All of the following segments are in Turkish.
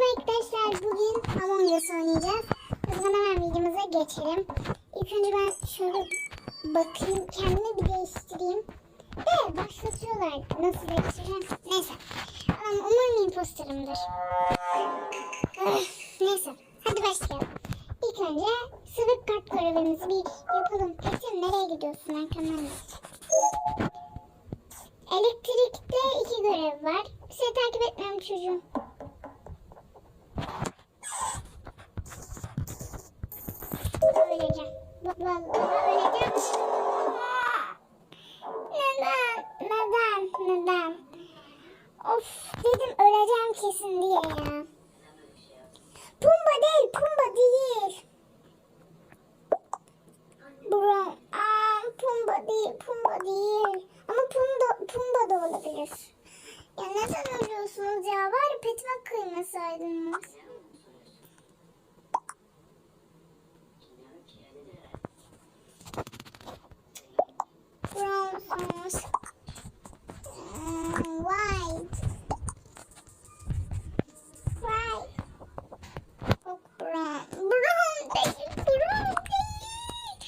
Merhaba arkadaşlar. Bugün Among Us oynayacağız. Zaman hemen videomuza geçelim. İlk önce ben şöyle bakayım. Kendimi bir değiştireyim. De başlatıyorlar. Nasıl değiştireceğim? Neyse. Ama umarım imposterımdır. Neyse. Hadi başlayalım. İlk önce sıvı kart görevimizi bir yapalım. Petin nereye gidiyorsun? Arkamdan. Elektrikte iki görev var. Seni takip etmiyorum çocuğum. Vallahi öleceğim. Neden? Neden? Neden? Of dedim öleceğim kesin diye ya. Pumba değil, Pumba değil. Bro, aa, Pumba değil, Pumba değil. Ama Pumba, Pumba da olabilir. Ya neden ölüyorsunuz ya? Var ya petime kıymasaydınız. Brown. Brown değil, brown değil.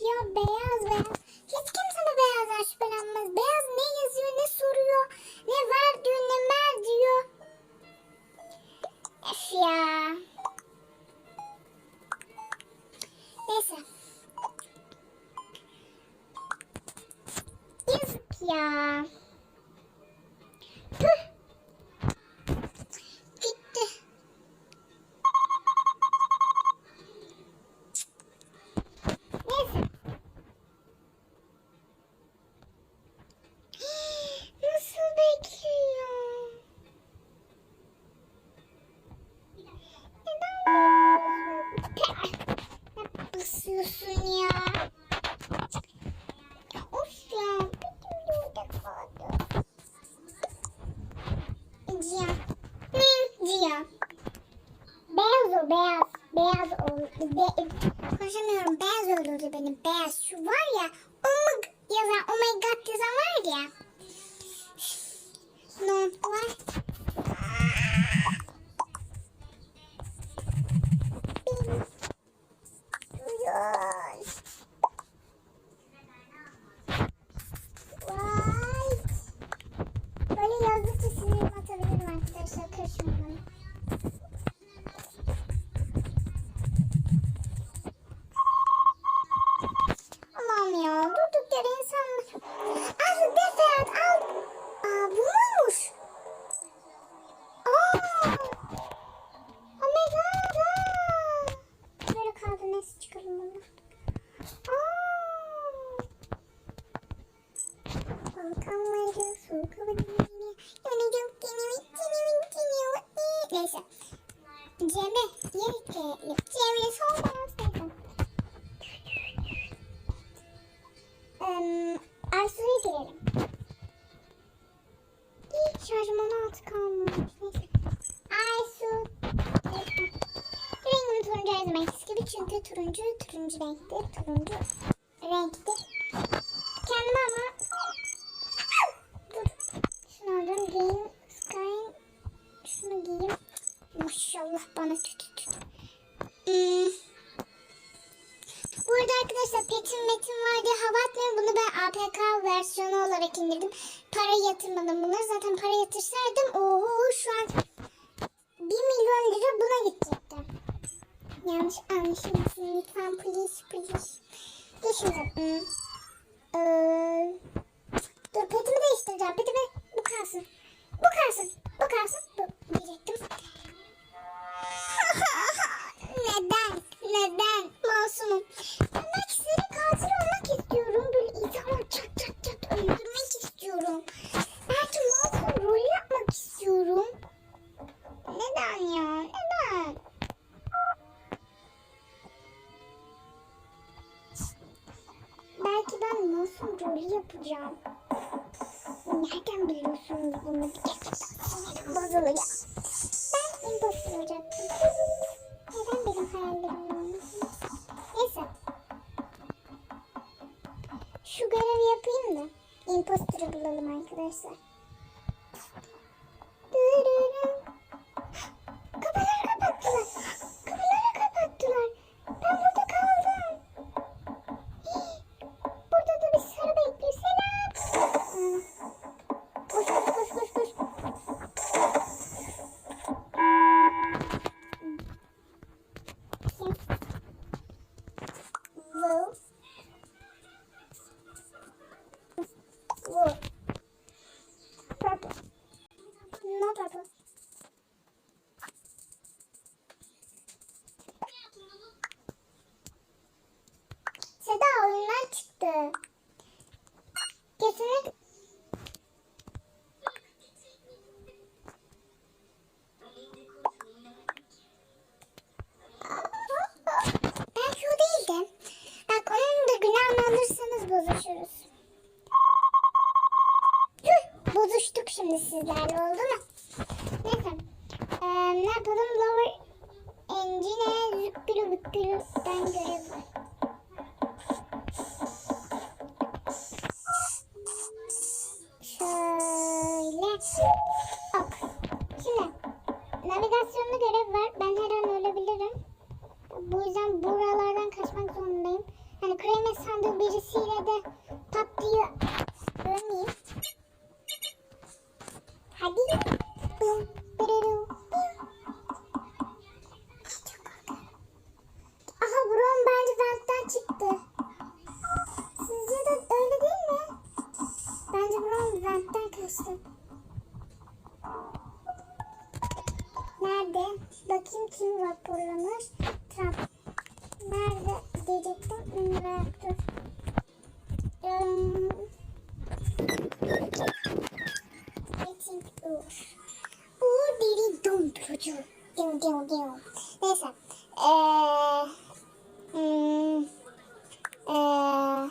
Ya beyaz beyaz. Hiç kimse de beyazdan şüphelenmez. Beyaz ne yazıyor, ne soruyor, ne var diyor, ne mer diyor. 呀 Eee, Aysu'ya girelim. İyi, şarjım 16 kalmış. Neyse. Aysu. Neyse. Rengim turuncu her zaman çünkü turuncu turuncu renktir. Turuncu renktir. Kendime ama dur. Şunu aldım. Green Sky. Şunu giyeyim. Maşallah bana tüt tüt. Hmm. Petin Metin var diye hava atmıyorum. Bunu ben APK versiyonu olarak indirdim. Para yatırmadım bunları. Zaten para yatırsaydım oho şu an 1 milyon lira buna gidecekti. Yanlış anlaşılmasın lütfen please please. Dur şimdi. Hmm. Ee, dur petimi değiştireceğim. Petimi bu kalsın. Bu kalsın. Bu kalsın. Bu diyecektim. Neden? Neden? Masumum. Ben belki senin katil olmak istiyorum. Böyle insanları çat çat çat öldürmek istiyorum. Belki masum rol yapmak istiyorum. Neden ya? Neden? Belki masum rolü yapacağım. Nereden biliyorsunuz bunu? Sinirim bozuluyor. Ben imposter olacaktım. Neden benim hayallerim? Neyse. Şu görevi yapayım da imposter'ı bulalım arkadaşlar. çıktı. Kesinlikle Nerede? Bakayım kim raporlamış. Trump. Nerede diyecektim. Reaktör. Um, Meeting Uğur. Uğur deli dondurucu. Dim dim dim. Neyse. Eee... Hmm, eee...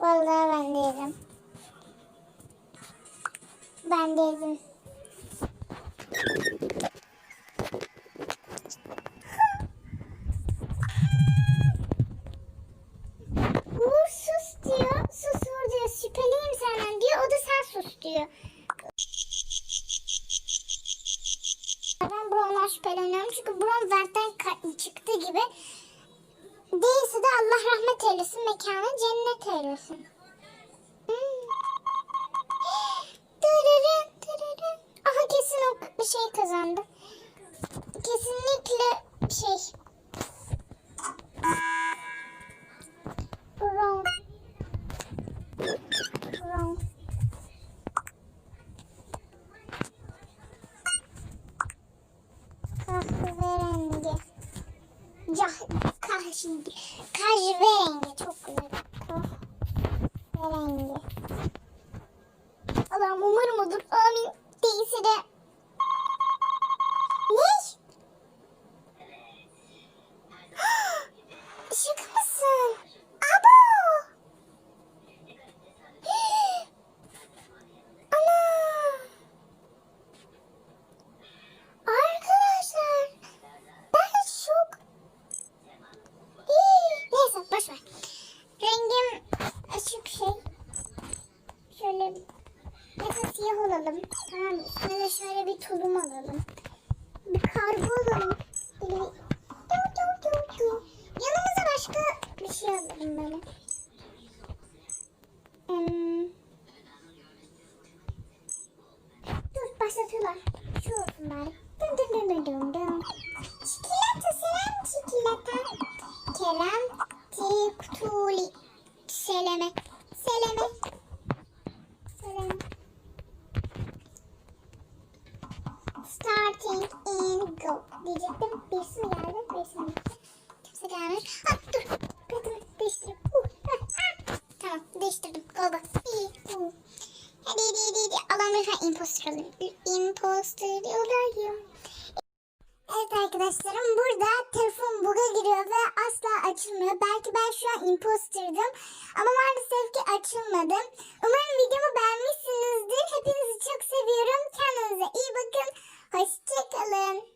Vallahi ben değilim. Ben değilim. Uğur sus diyor. Sus Uğur diyor. Şüpheliyim senden diyor. O da sen sus diyor. Ben Brown'dan şüpheleniyorum. Çünkü Brown ventten ka- çıktı gibi. Değilse de Allah rahmet eylesin. Mekanı cennet eylesin. Cash vem. Boş ver. Rengim açık şey. Şöyle mesela siyah olalım. Tamam? Üstüne de şöyle bir tulum alalım. Bir kargo alalım. Böyle bir... Yanımıza başka bir şey alalım böyle. Hmm. Dur başlatıyorlar. Şu olsun bari. Starting in go. Diyecektim. Birisi mi geldi? Birisi mi? Kimse gelmedi. Ah dur. Kadını değiştireyim. Uh. Tamam değiştirdim. Oldu. İyi. Uh. Hadi hadi hadi. hadi. Allah'ım lütfen imposter olayım. Imposter olayım. Evet arkadaşlarım burada telefon buga giriyor ve asla açılmıyor. Belki ben şu an imposterdım ama maalesef ki açılmadı. Umarım videomu beğenmişsinizdir. Hepinizi çok seviyorum. Kendinize iyi bakın. Hoşçakalın.